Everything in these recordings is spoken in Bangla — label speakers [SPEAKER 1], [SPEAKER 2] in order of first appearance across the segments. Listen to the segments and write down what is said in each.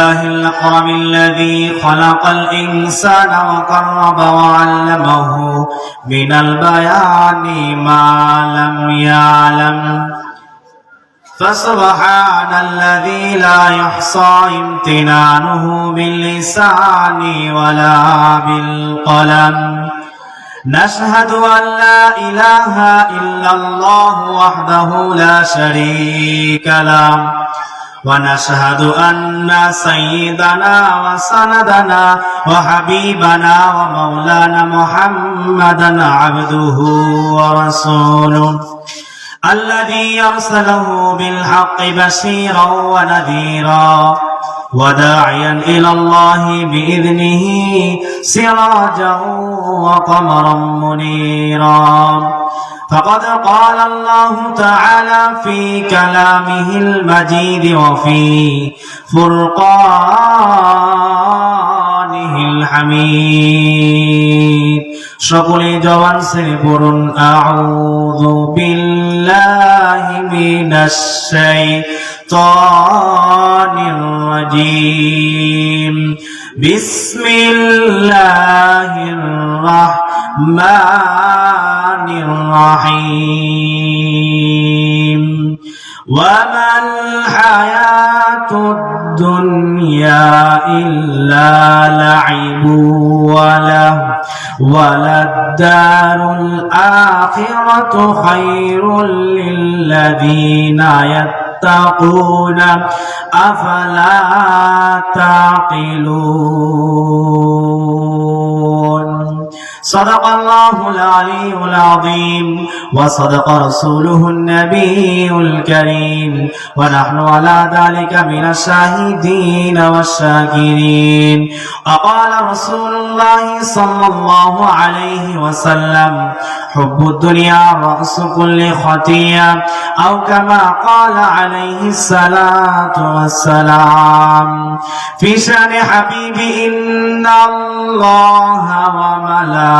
[SPEAKER 1] الله الأكرم الذي خلق الإنسان وقرب وعلمه من البيان ما لم يعلم. فسبحان الذي لا يحصى امتنانه باللسان ولا بالقلم. نشهد أن لا إله إلا الله وحده لا شريك له. ونشهد أن سيدنا وسندنا وحبيبنا ومولانا محمدا عبده ورسوله الذي يرسله بالحق بشيرا ونذيرا وداعيا إلى الله بإذنه سراجا وقمرا منيرا فقد قال الله تعالى في كلامه المجيد وفي فرقانه الحميد সকলে জবান ছেড়ে পড়ুন আউযু বিল্লাহি মিনাশ শাইতানির রাজিম বিসমিল্লাহির রাহমানির الرحيم. وما الحياة الدنيا إلا لعب وله وللدار الآخرة خير للذين يتقون أفلا تعقلون صدق الله العلي العظيم وصدق رسوله النبي الكريم. ونحن على ذلك من الشاهدين والشاكرين. وقال رسول الله صلى الله عليه وسلم حب الدنيا رأس كل خطيئة أو كما قال عليه الصلاة والسلام. في شأن حبيبي إن الله وملائكته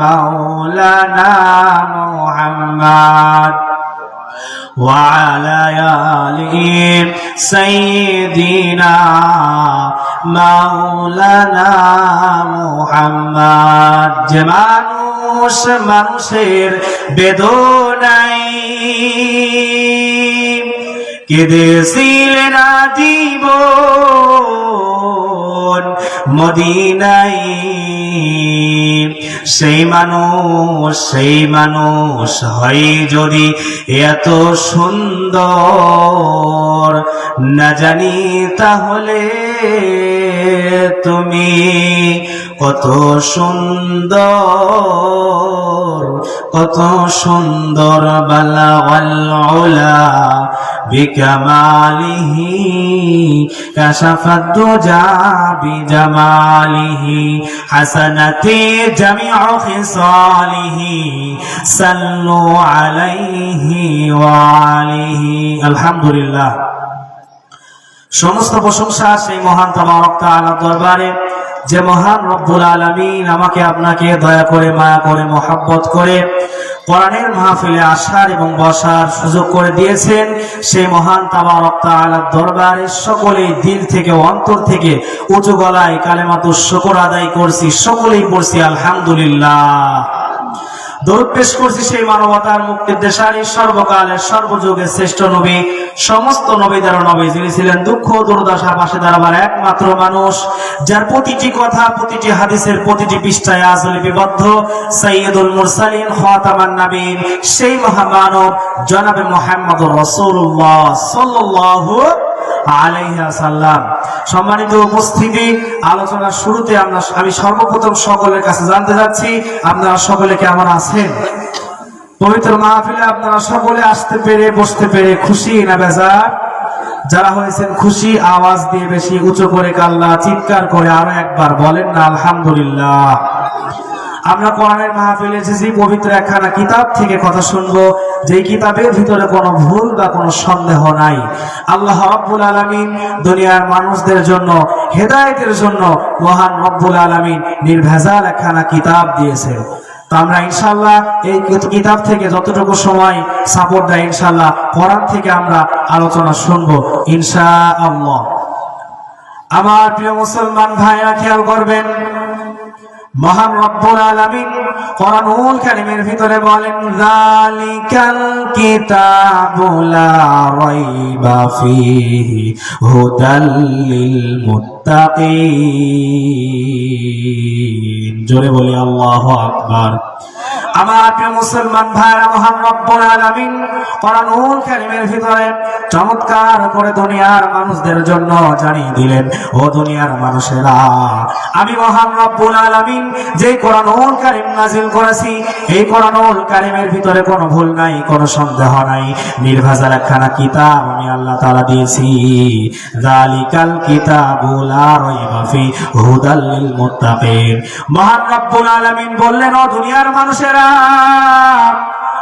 [SPEAKER 1] مولانا محمد وعلى آله سيدنا مولانا محمد যে মানুষ মানুষের বেদনাই কেঁদেছিলেন জীবন মদিনাই। সেই মানুষ সেই মানুষ হয় যদি এত সুন্দর। না জানি তাহলে তুমি কত সুন্দর কত সুন্দর বালা بكماله كشف الدجى بجماله حسنت جميع خصاله صلوا عليه وعليه الحمد لله সমস্ত প্রশংসা সেই মহান তাবারক তাআলা দরবারে যে মহান রব্বুল আলামিন আমাকে আপনাকে দয়া করে মায়া করে মোহাব্বত করে কোরআনের মাহফিলে আসার এবং বসার সুযোগ করে দিয়েছেন সেই মহান তাবারক তাআলার দরবারে সকলেই দিল থেকে অন্তর থেকে উঁচু গলায় কালেমাতুর শকর আদায় করছি, সকলেই করছি আলহামদুলিল্লাহ। দরুদ পেশ করছি সেই মানবতার মুক্তির দেশারি, সর্বকালের সর্বযুগের শ্রেষ্ঠ নবী, সমস্ত নবীদের নবী, যিনি ছিলেন দুঃখ, দুর্দশা পাশে দাঁড়াবার একমাত্র মানুষ, যার প্রতিটি কথা, প্রতিটি হাদিসের প্রতিটি পৃষ্ঠায় আজ লিপিবদ্ধ সৈয়দুল মুরসালিন, খাতামান নবীন সেই মহামানব জনাবে মোহাম্মদ রাসূলুল্লাহ সাল্লাল্লাহু আলাইহা সাল্লাম সম্মানিত উপস্থিতি, আলোচনার শুরুতে আমরা আমি সর্বপ্রথম সকলের কাছে জানতে আপনারা সকলে কেমন আছেন? পবিত্র মাহফিলে আপনারা সকলে আসতে পেরে, বসতে পেরে খুশি না বেজার? যারা হয়েছেন খুশি, আওয়াজ দিয়ে বেশি উঁচু করে কাল্লা, চিৎকার করে আরও একবার বলেন না, আলহামদুলিল্লাহ। আমরা কোরআনের মাহফিলে এসেছি, পবিত্র একখানা কিতাব থেকে কথা শুনব। যে কিতাবের ভিতরে কোনো ভুল বা কোনো সন্দেহ নাই। আল্লাহ রব্বুল আলমিন দুনিয়ার মানুষদের জন্য, হেদায়েতের জন্য মহান রব্বুল আলমিন নির্ভেজাল একখানা কিতাব দিয়েছেন। তো আমরা ইনশাল্লাহ এই কিতাব থেকে যতটুকু সময় সাপোর্ট দেয় ইনশাল্লাহ কোরআন থেকে আমরা আলোচনা শুনব ইনশা আল্লাহ আমার প্রিয় মুসলমান ভাইরা, খেয়াল করবেন মহান রব্বুল আলামিন কোরআনুল কারীমের ভিতরে বলেন, যালিকাল কিতাবু রাইবা ফীহি হুদাল লিল মুত্তাকিন। জোরে বলি, আল্লাহু আকবার। আমার প্রিয় মুসলমান ভাইরা, মহান রব্বুল আলামিন কোরআনুল কারীমের ভিতরে চমৎকার করে দুনিয়ার মানুষদের জন্য জানিয়ে দিলেন, ও দুনিয়ার মানুষেরা আমি মহান রব্বুল আলামিন, যে কোরআনুল কারীম নাজিল করেছি, এই কোরআনুল কারীমের ভিতরে কোনো ভুল নাই, কোনো সন্দেহ নাই। নির্ভেজাল একখানা কিতাব আমি আল্লাহ তাআলা দিয়েছি। যালিকাল কিতাবু লা রাইবা ফি হুদাল লিল মুত্তাকিন। মহান রব্বুল আলামিন বললেন, ও দুনিয়ার মানুষেরা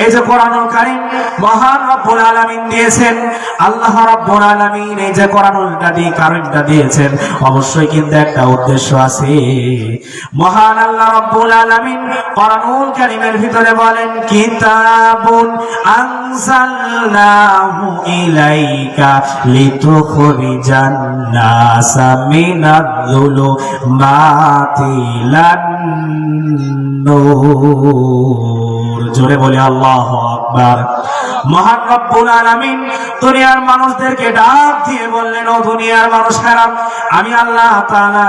[SPEAKER 1] এই যে কোরআনুল কারীম মহান রব্বুল আলামিন দিয়েছেন, আল্লাহ রব্বুল আলামিন এই যে কোরআনুলটা দিয়ে কারীমটা দিয়েছেন, অবশ্যই কিন্তু একটা উদ্দেশ্য আছে। মহান আল্লাহ রব্বুল আলামিন কোরআনুল কারীমের ভিতরে বলেন, কিতাবুন আনজালনাহু ইলাইকা লিতুখরিজান নাসা মিনায-যুলুমাতি ইলান নূর। জোরে বলে, আল্লাহ আকবার। মহান আলামিন দুনিয়ার মানুষদেরকে ডাক দিয়ে বললেন, ও দুনিয়ার আমি আল্লাহ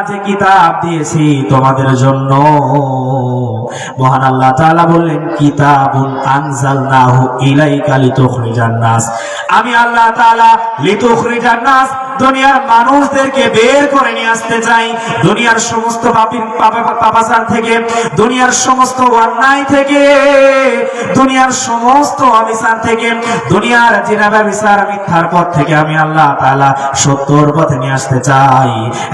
[SPEAKER 1] যে কিতাব দিয়েছি তোমাদের জন্য। মহান আল্লাহ তাআলা বললেন আমি আল্লাহ তাআলা দুনিয়ার মানুষদেরকে বের করে নিয়ে আসতে চাই। দুনিয়ার সমস্ত পাপাচার থেকে, দুনিয়ার সমস্ত অন্যায় থেকে, দুনিয়ার সমস্ত অবিচার থেকে, দুনিয়ার জিনাবা বিচার মিথ্যার পথ থেকে আমি আল্লাহ তাআলা সত্যর পথে নিয়ে আসতে চাই।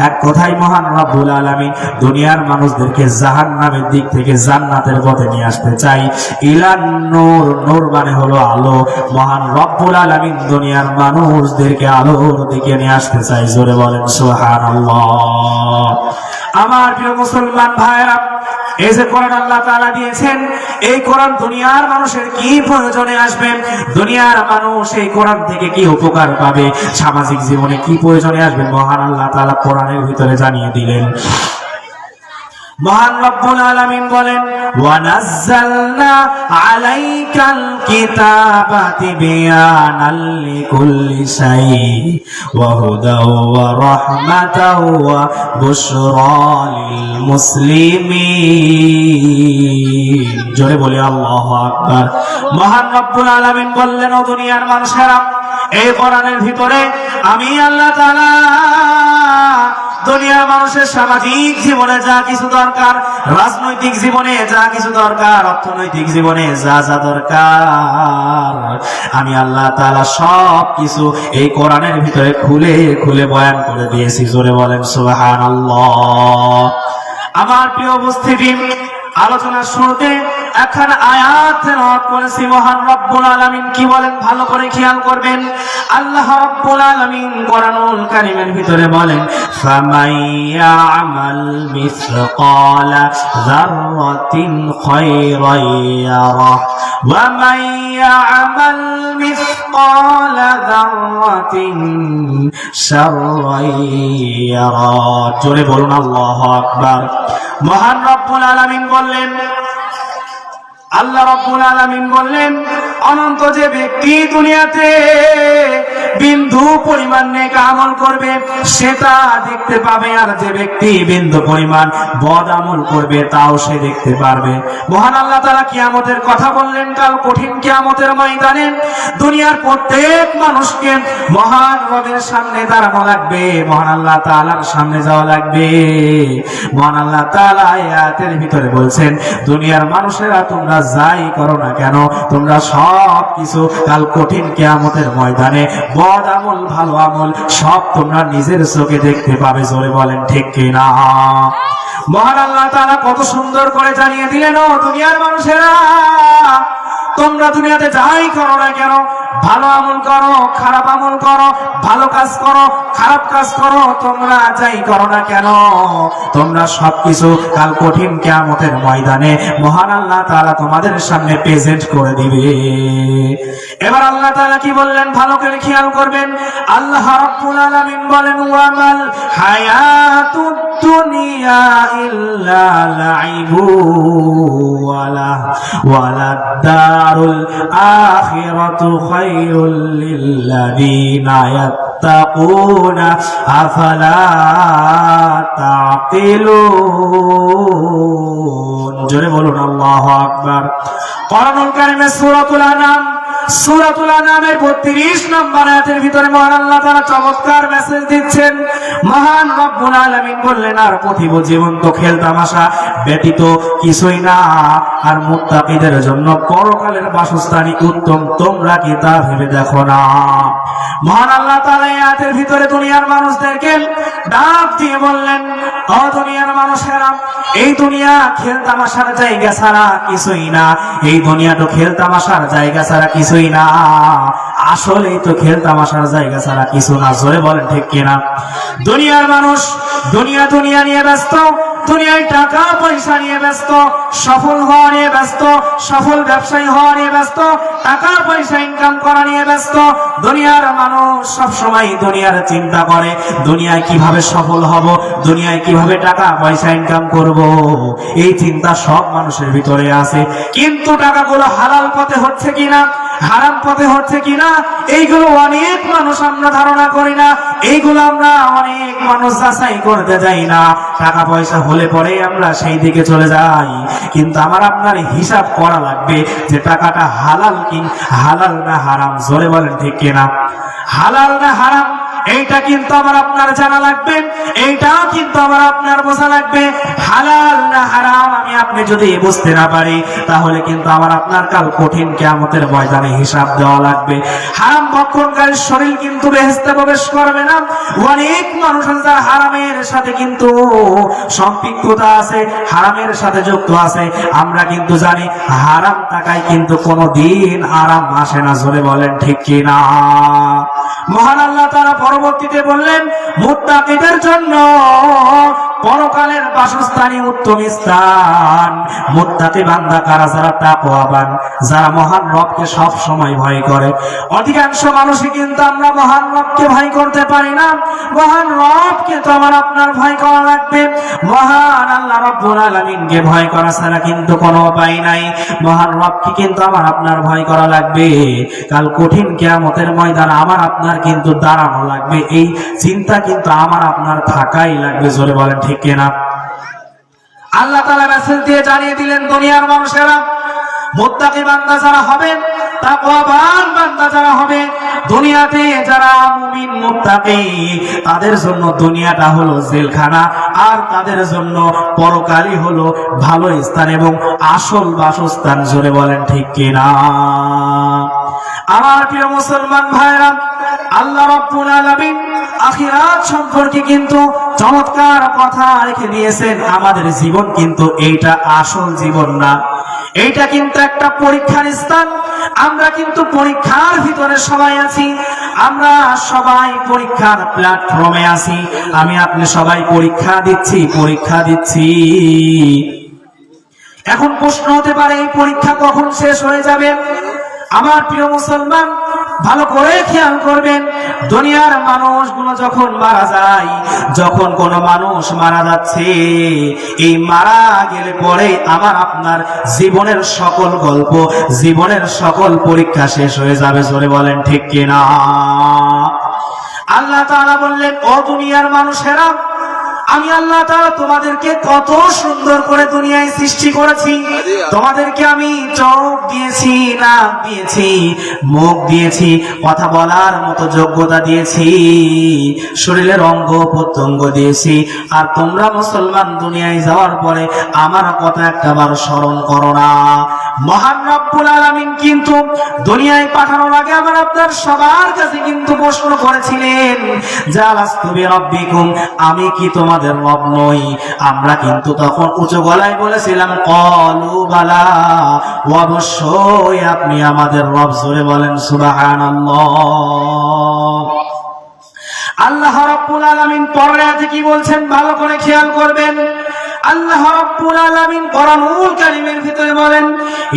[SPEAKER 1] এক কথাই মহান রব্বুল আলামিন, দুনিয়ার মানুষদেরকে জাহান্নামের দিক থেকে জান্নাতের পথে নিয়ে আসতে চাই। ইলান নূর নূর মানে হলো আলো। মহান রব্বুল আলামিন দুনিয়ার মানুষদেরকে আলোর দিকে নিয়ে আসতে চাই, জোরে বলেন সোহান আমার প্রিয় মুসলমান ভাইরা এই যে কোরআন আল্লাহ তালা দিয়েছেন, এই কোরআন দুনিয়ার মানুষের কি প্রয়োজনে আসবেন? দুনিয়ার মানুষ এই কোরআন থেকে কি উপকার পাবে? সামাজিক জীবনে কি প্রয়োজনে আসবে মহান আল্লাহ তালা কোরআনের ভিতরে জানিয়ে দিলেন। মহান রব্বুল আলামিন বলেন, ওয়ানাজ্জালনা আলাইকাল কিতাবা তিবয়ানাল লিকুল্লি শাই ওয়া হুদাও ওয়া রাহমাতাও ওয়া বুশরা লিল মুসলিমিন জোরে বলি, আল্লাহু আকবার। মহান রব্বুল আলামিন বললেন, ও দুনিয়ার মানুষেরা, এই কোরআনের ভিতরে আমি আল্লাহ তাআলা দুনিয়ার মানুষের সামাজিক জীবনে যা কিছু দরকার, রাজনৈতিক জীবনে যা কিছু দরকার, অর্থনৈতিক জীবনে যা যা দরকার, আমি আল্লাহ তাআলা সব কিছু এই কোরআনের ভিতরে খুলে খুলে বয়ান করে দিয়েছি। জোরে বলেন, সুবহানাল্লাহ। আমার প্রিয় উপস্থিতি, আলোচনার শুরুতে এখন আয়াত করেছি মহান রব্বুল আলামিন, কি বলেন? ভালো করে খেয়াল করবেন। আল্লাহ রব্বুল আলামিন কোরআনুল কারীমের ভিতরে বলেন ফামাইয়ামাল মিসকালা যাররাতিন মিসকালা যাররাতিন শাররান ইয়ারা। জোরে বলুন, আল্লাহু আকবার। মহান রব্বুল আলামিন বললেন আল্লাহ রব্বুল আলামিন বললেন, অনন্ত যে ব্যক্তি দুনিয়াতে বিন্দু পরিমাণ নেক আমল করবে সেটা দেখতে পাবে। আর যে ব্যক্তি বিন্দু পরিমাণ বদ আমল করবে, তাও সে দেখতে পারবে। মহান আল্লাহ তারা কিয়ামতের কথা বললেন, কাল কঠিন কিয়ামতের ময়দানে দুনিয়ার প্রত্যেক মানুষকে মহান রবের সামনে দাঁড়ানো লাগবে। মহান আল্লাহ তাআলার সামনে যাওয়া লাগবে। মহান আল্লাহ তাআলা আয়াতের ভিতরে বলছেন, দুনিয়ার মানুষেরা তোমরা যাই করো না কেন, তোমরা সব কিছু কাল কঠিন কেয়ামতের ময়দানে বদ আমল, ভালো আমল, সব তোমরা নিজের চোখে দেখতে পাবে, জোরে বলেন ঠিক কিনা? মহান আল্লাহ তারা কত সুন্দর করে জানিয়ে দিলেন দুনিয়ার মানুষেরা, তোমরা দুনিয়াতে যাই করো না কেন ভালো আমল করো, খারাপ আমল করো, ভালো কাজ করো, খারাপ কাজ করো, তোমরা যাই করো না কেন? তোমরা সবকিছু কাল কঠিন কেয়ামতের ময়দানে মহান আল্লাহ তাআলা তোমাদের সামনে প্রেজেন্ট করে দিবে। এবার আল্লাহ তাআলা কি বললেন? ভালো করে খেয়াল করবেন। আল্লাহ রাব্বুল আলামিন বলেন, ওয়ামাল হায়াতুদ দুনিয়া ইল্লা লাইবু ওয়ালা ওয়ালা দারুল আখিরাতু খায়রুল للذين يتقون أفلا تعقلون জোরে বলুন আল্লাহু আকবার। কোরআনুল কারীমের সূরাতুল আনাম সূরাতুল আনামের 32 নম্বর আয়াতের ভিতরে মহান আল্লাহ চমৎকার মেসেজ দিচ্ছেন, মহান রব্বুল বললেন, আর পথিব জীবন তো ব্যতীত কিছুই না। আর মুত্তাকিদের জন্য পরকালের বাসস্থানই উত্তম। তোমরা কি তা ভেবে দেখো না? মহান আল্লাহ তাআলা আয়াতের ভিতরে দুনিয়ার মানুষদেরকে ডাক দিয়ে বললেন, ও দুনিয়ার মানুষেরা, এই দুনিয়া খেল তামাশার জায়গা ছাড়া কিছুই না। এই দুনিয়া তো খেল তামাশার জায়গা ছাড়া কিছুই না। আসলে তো খেল তামাশার জায়গা ছাড়া কিছু না, জোরে বলেন, ঠিক কিনা? দুনিয়ার মানুষ দুনিয়া দুনিয়া নিয়ে ব্যস্ত, দুনিয়ায় টাকা পয়সা নিয়ে ব্যস্ত, সফল হওয়া নিয়ে ব্যস্ত, সফল ব্যবসায়ী হওয়া নিয়ে ব্যস্ত, টাকা পয়সা ইনকাম করা নিয়ে ব্যস্ত। দুনিয়ার মানুষ সব সময় দুনিয়ার চিন্তা করে, দুনিয়ায় কীভাবে সফল হব, দুনিয়ায় কীভাবে টাকা পয়সা ইনকাম করব। এই চিন্তা সব মানুষের ভিতরে আছে। কিন্তু টাকাগুলো হালাল পথে হচ্ছে কিনা, হারাম পথে হচ্ছে কিনা এইগুলো অনেক মানুষ আমরা ধারণা করি না। এইগুলো আমরা অনেক মানুষ যাচাই করতে যাই না। টাকা পয়সা হলে পরে আমরা সেই দিকে চলে যাই। কিন্তু আমার আপনার হিসাব করা লাগবে যে টাকাটা হালাল কি হালাল না হারাম? জোরে বলেন ঠিক কিনা? হালাল না হারাম এইটা কিন্তু আমার আপনার জানা লাগবে, এইটাও কিন্তু আমার আপনার বোঝা লাগবে। হালাল না হারাম আমি আপনি যদি বুঝতে না পারি, তাহলে কিন্তু আমার আপনার কাল কঠিন কেয়ামতের ময়দানে হিসাব দেওয়া লাগবে। হারাম ভক্ষণকারীর শরীর কিন্তু বেহেস্তে প্রবেশ করবে না। অনেক মানুষ যারা হারামের সাথে কিন্তু সম্পৃক্ততা আছে, হারামের সাথে যুক্ত আছে। আমরা কিন্তু জানি হারাম টাকায় কিন্তু কোনো দিন আরাম আসে না, জোরে বলেন ঠিক কিনা? মহান আল্লাহ তারা পরবর্তীতে বললেন মুত্তাকিদের জন্য পরকালের বাসস্থানই উত্তম স্থান। মুত্তাকি বান্দা কারা, যারা তাকওয়াবান, যারা মহান রবকে সব সময় ভয় করে। অধিকাংশ মানুষই কিন্তু আমরা মহান রবকে ভয় করতে পারি না। মহান রবকে তো আমার আপনার ভয় করা লাগবে। মহান আল্লাহ রব্বুল আলামিনকে ভয় করা ছাড়া কিন্তু কোনো উপায় নাই। মহান রবকে কিন্তু আমার আপনার ভয় করা লাগবে। কাল কঠিন কিয়ামতের ময়দান আমার আপনার কিন্তু দাঁড়ানো লাগবে। এই চিন্তা কিন্তু আমার আপনার থাকাই লাগবে, জোরে বলেন ঠিক কিনা? আল্লাহ তালা মেসেজ দিয়ে জানিয়ে দিলেন, দুনিয়ার মানুষেরা, মোত্তাকি বান্দা যারা হবে, তাকওয়াবান বান্দা যারা হবে, দুনিয়াতে যারা মুমিন তাদের জন্য দুনিয়াটা হলো জেলখানা, আর তাদের জন্য পরকালই হলো ভালো স্থান এবং আসল বাসস্থান, জোরে বলেন ঠিক কিনা? আমার প্রিয় মুসলমান ভাইরা, আল্লাহ রাব্বুল আখিরাত সম্পর্কে কিন্তু চমৎকার কথা রেখে দিয়েছেন। আমাদের জীবন কিন্তু এইটা আসল জীবন না। এইটা কিন্তু একটা পরীক্ষার স্থান। আমরা কিন্তু পরীক্ষার ভিতরে সবাই আছি। আমরা সবাই পরীক্ষার প্ল্যাটফর্মে আছি। আমি আপনি সবাই পরীক্ষা দিচ্ছি পরীক্ষা দিচ্ছি। এখন প্রশ্ন হতে পারে, এই পরীক্ষা কখন শেষ হয়ে যাবে? আমার প্রিয় মুসলমান, ভালো করে খেয়াল করবেন, দুনিয়ার মানুষগুলো যখন মারা যায়, যখন কোন মানুষ মারা যাচ্ছে, এই মারা গেলে পরে আমার আপনার জীবনের সকল গল্প, জীবনের সকল পরীক্ষা শেষ হয়ে যাবে, জোরে বলেন ঠিক কিনা? আল্লাহ তাআলা বললেন, ও দুনিয়ার মানুষেরা আমি আল্লাহ তাআলা তোমাদেরকে কত সুন্দর করে দুনিয়ায় সৃষ্টি করেছি। তোমাদেরকে আমি চোখ দিয়েছি, নাক দিয়েছি, মুখ দিয়েছি, কথা বলার মতো যোগ্যতা দিয়েছি শরীরের অঙ্গ প্রত্যঙ্গ দিয়েছি। আর তোমরা মুসলমান দুনিয়ায় যাওয়ার পরে আমার কথা একটা বার স্মরণ করো না। মহান রব্বুল আলামিন কিন্তু দুনিয়ায় পাঠানোর আগে আমার আপনার সবার কাছে কিন্তু প্রশ্ন করেছিলেন যা লাস্তুবি রব্বিকুম, আমি কি তোমাদের রব নই? আমরা কিন্তু তখন উঁচু গলায় বলেছিলাম, কলু বালা, অবশ্যই আপনি আমাদের রব। জোরে বলেন, সুবহানাল্লাহ। আল্লাহ রাব্বুল আলামিন পরে কি বলছেন? ভালো করে খেয়াল করবেন। আল্লাহ রাব্বুল আলামিন কোরআনুল কারীমের ভিতরে বলেন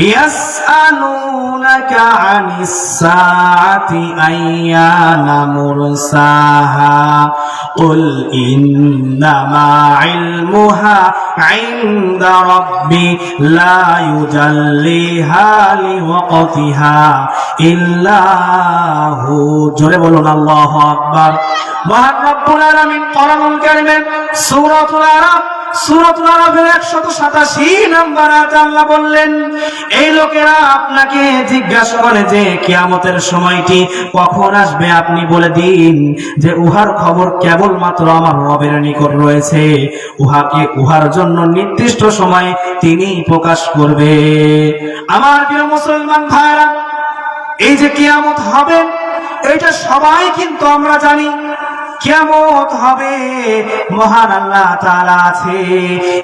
[SPEAKER 1] ইয়াসআলুনাকা আনিস সাআতি আইয়ানা মুরসাহা قل إنما علمها عند ربي لا يجليها لوقتها إلا هو জোরে বলুন আল্লাহু আকবার মহান রব্বুল আলামিন কোরআনুল কারীমের সূরাতুল আরাফ সূরাতুল আরাফের 187 নম্বর আয়াতে আল্লাহ বললেন, এই লোকেরা আপনাকে জিজ্ঞাসা করে যে সময়টি কখন আসবে আপনি বলে দিন উহার খবর কেবলমাত্র আমার রয়েছে। উহাকে উহার জন্য নির্দিষ্ট সময়ে তিনি প্রকাশ করবে। আমার প্রিয় মুসলমান ভাইরা এই যে কিয়ামত হবে এটা সবাই কিন্তু আমরা জানি। কিয়ামত হবে। মহান আল্লাহ তাআলা আছে।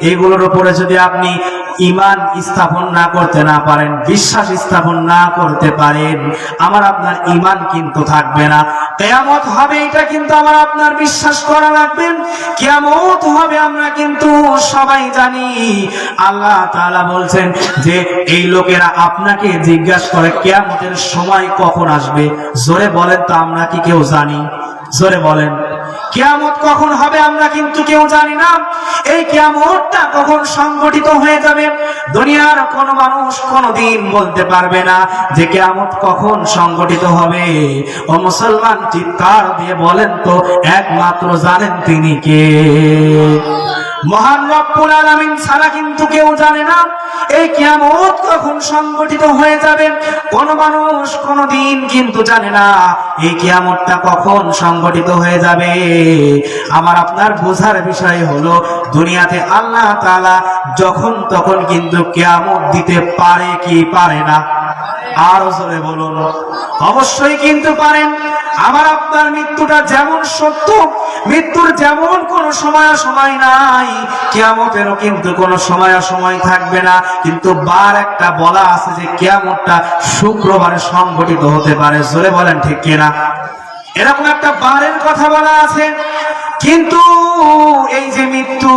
[SPEAKER 1] এগুলোর উপরে যদি আপনি ইমান স্থাপন না করতে না পারেন, বিশ্বাস স্থাপন না করতে পারেন, আমার আপনার ইমান কিন্তু থাকবে না। কেয়ামত হবে, এটা কিন্তু আমার আপনার বিশ্বাস করা লাগবে। কেয়ামত হবে, আমরা কিন্তু সবাই জানি। আল্লাহ তাআলা বলছেন যে, এই লোকেরা আপনাকে জিজ্ঞাসা করে, কেয়ামতের সময় কখন আসবে? জোরে বলেন তো, আমরা কি কেউ জানি? জোরে বলেন, কেয়ামত কখন হবে আমরা কিন্তু কেউ জানি না। এই কেয়ামতটা কখন সংগঠিত হয়ে যাবে, দুনিয়ার কোনো মানুষ কোনদিন বলতে পারবে না যে কেয়ামত কখন সংগঠিত হবে। ও মুসলমান চিৎকার দিয়ে বলেন তো, একমাত্র জানেন তিনি কে। আলামিন কিন্তু কেউ জানে না। এই সংগঠিত হয়ে যাবে? কিন্তু জানে না এই কখন সংগঠিত হয়ে যাবে। আমার আপনার বোঝার বিষয় হলো, দুনিয়াতে আল্লাহ তাআলা যখন তখন কিন্তু কিয়ামত দিতে পারে কি পারে না? আরও জোরে বলুন। অবশ্যই কিন্তু পারেন। আমার আপনার মৃত্যুটা যেমন সত্য, মৃত্যুর যেমন কোন সময় সময় নাই, কেয়ামতেরও কিন্তু কোন সময় সময় থাকবে না। কিন্তু বার একটা বলা আছে যে কেয়ামতটা শুক্রবারে সংগঠিত হতে পারে। জোরে বলেন ঠিক কিনা? এরকম একটা বারের কথা বলা আছে। কিন্তু এই যে মৃত্যু,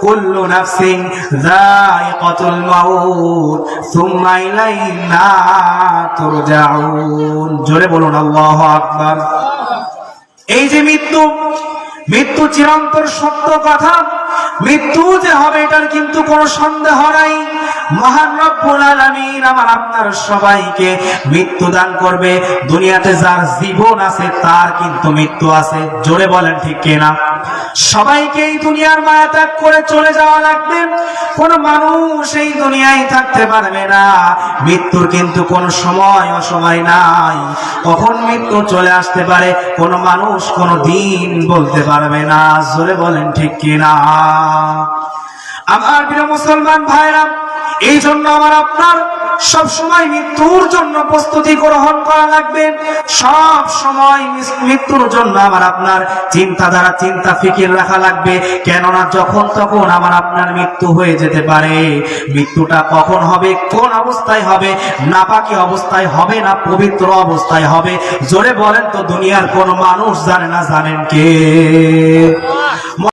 [SPEAKER 1] কুল্লু নাফসিন যায়িকাতুল মাউত, সুম্মা ইলাইনা তুরজাউন। জোরে বলুন, আল্লাহু আকবার। এই যে মৃত্যু মৃত্যু চিরন্তর সত্য কথা। মৃত্যু যে হবে এটার কিন্তু কোনো সন্দেহ নাই। মহান আমার আপনার সবাইকে মৃত্যু দান করবে। দুনিয়াতে যার জীবন আছে, তার কিন্তু মৃত্যু আছে। জোরে বলেন ঠিক কিনা? সবাইকে এই দুনিয়ার মায়া ত্যাগ করে চলে যাওয়া লাগবে। কোন মানুষ এই দুনিয়ায় থাকতে পারবে না। মৃত্যুর কিন্তু কোন সময় অসময় নাই। কখন মৃত্যু চলে আসতে পারে, কোন মানুষ কোন দিন বলতে পারবে না। জোরে বলেন ঠিক কিনা? আমার প্রিয় মুসলমান ভাইরা এই জন্য আমার আপনার সব সময় মৃত্যুর জন্য প্রস্তুতি গ্রহণ করা লাগবে। সব সময় মৃত্যুর জন্য আমার আপনার চিন্তাধারা, চিন্তা ফিকির রাখা লাগবে। কেননা যখন তখন আমার আপনার মৃত্যু হয়ে যেতে পারে। মৃত্যুটা কখন হবে, কোন অবস্থায় হবে না নাপাকি অবস্থায় হবে না পবিত্র অবস্থায় হবে? জোরে বলেন তো, দুনিয়ার কোন মানুষ জানে না, জানেন কে?